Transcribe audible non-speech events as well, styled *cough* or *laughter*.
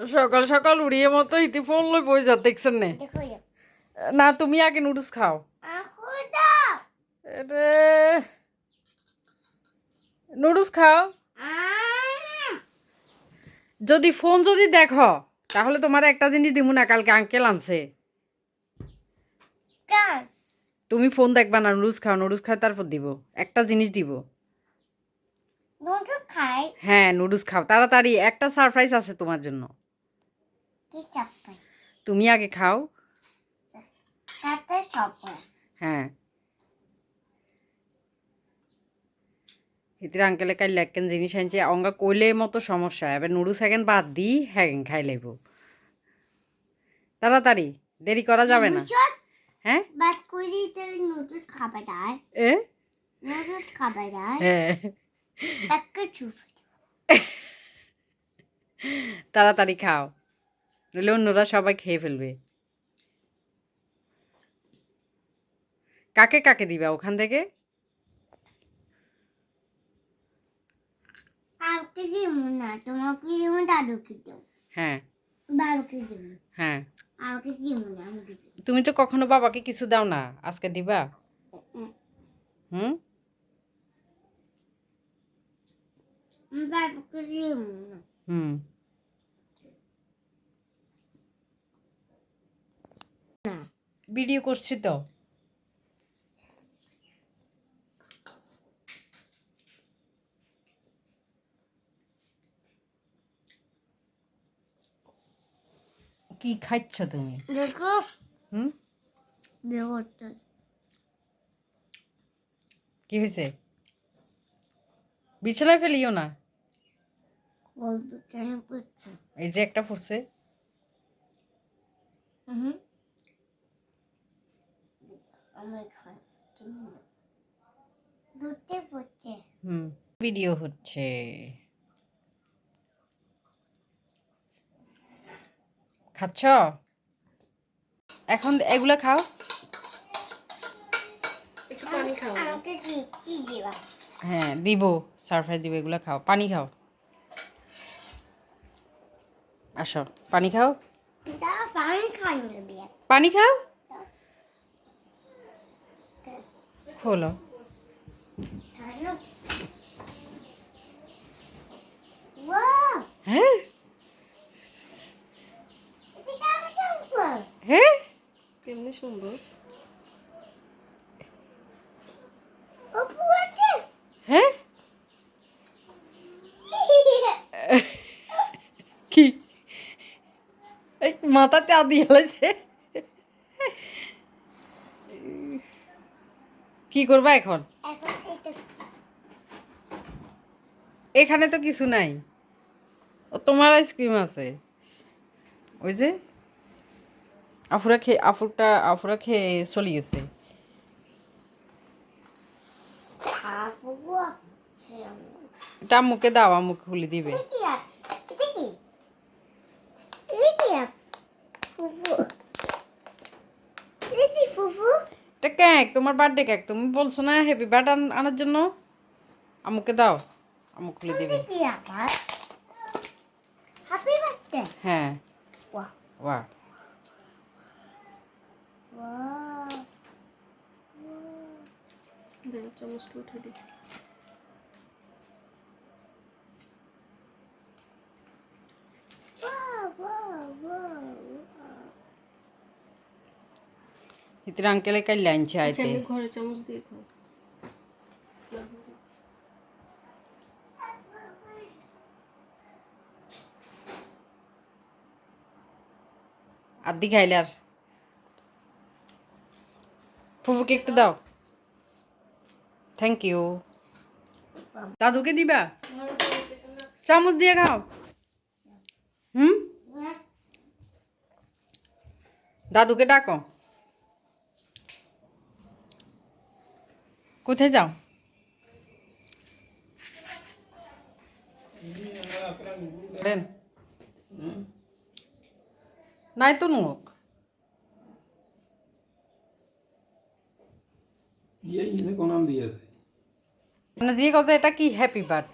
সকাল সকাল উড়িয়ে মতো ইতি ফোন লই বই যা দেখছেন নে? না তুমি আগে নুডলস খাও। নুডলস খাও। যদি ফোন যদি দেখো তাহলে তোমার একটা জিনিস দিব না কালকে আঙ্কেল আনছে। তুমি ফোন দেখবা না নুডলস খাও নুডলস খাও তারপর দিব। একটা জিনিস দিব। হ্যাঁ নুডলস খাও তাড়াতাড়ি একটা সারপ্রাইজ আছে তোমার জন্য। তুমি আগে খাও। হ্যাঁ। হিতির আঙ্কেলে কাল লেকেন জিনিস আনছে। অঙ্গা কইলে মতো সমস্যা। এবার নুডলস এখন বাদ দি হ্যাঁ খাই লাইব তাড়াতাড়ি দেরি করা যাবে না। হ্যাঁ? বাট করি তো নুডলস খাবে যায় এ? নুডলস খাবে যায় হ্যাঁ। তাড়াতাড়ি খাও। নইলে অন্যরা সবাই খেয়ে ফেলবে। কাকে কাকে দিবা ওখান থেকে? কাউকে দিব না তোমাকে দিব দাদুকে দেব হ্যাঁ। বাবুকে দিব হ্যাঁ। আমাকে দিব না তুমি তো কখনো বাবাকে কিছু দাও না আজকে দিবা? হুম। আমি দিব না। হুম। ভিডিও করছি তো। কি খাচ্ছ তুমি? দেখো। হুম? দেখো কি হয়েছে? বিছানায় ফেলিও না? এই যে একটা পড়ছে। হুম আমি খাই তুমি না দুধে পড়ছে হুম ভিডিও হচ্ছে। খাচ্ছ? এখন এগুলা খাও। হ্যাঁ দিব সারপ্রাইজ দিব এগুলো খাও। পানি খাও। আসো পানি খাও। পানি খাও? হলো। হ্যাঁ? হ্যাঁ? কেমনি সম্ভব? হ্যাঁ? *laughs* কি? মাথাতে আদি হেলেছে কি করবা এখন? এখন তো কিছু নাই। তোমার আইসক্রিম আছে। ওই যে আফুরা খেয়ে আফুরটা আফুরা খেয়ে চলে গেছে। এটা আম্মুকে দাও আম্মুকে খুলে দিবে। কি আছে? কি? কি আছে ফুফু ফুফু? এটা কেক তোমার বার্থডে কেক তুমি বলছো না হ্যাপি বার্থ আনার জন্য? আমুকে দাও আমুক খুলে দিবে। হ্যাপি বার্থডে হ্যাঁ। ওয়া চামচটা উঠে দিই হিতির আঙ্কেলে কাল আচ্ছা আইতে আমি ঘরে চামচ দিয়ে খাও আদি খাইলে আর ফুফুকে একটু দাও থ্যাংক ইউ দাদুকে দিবা চামচ দিয়ে খাও হুম দাদুকে ডাকো কোথায় যাও? নাই তো মুখ। ইয়ে দিয়ে মানে কথা এটা কি হ্যাপি বার্থ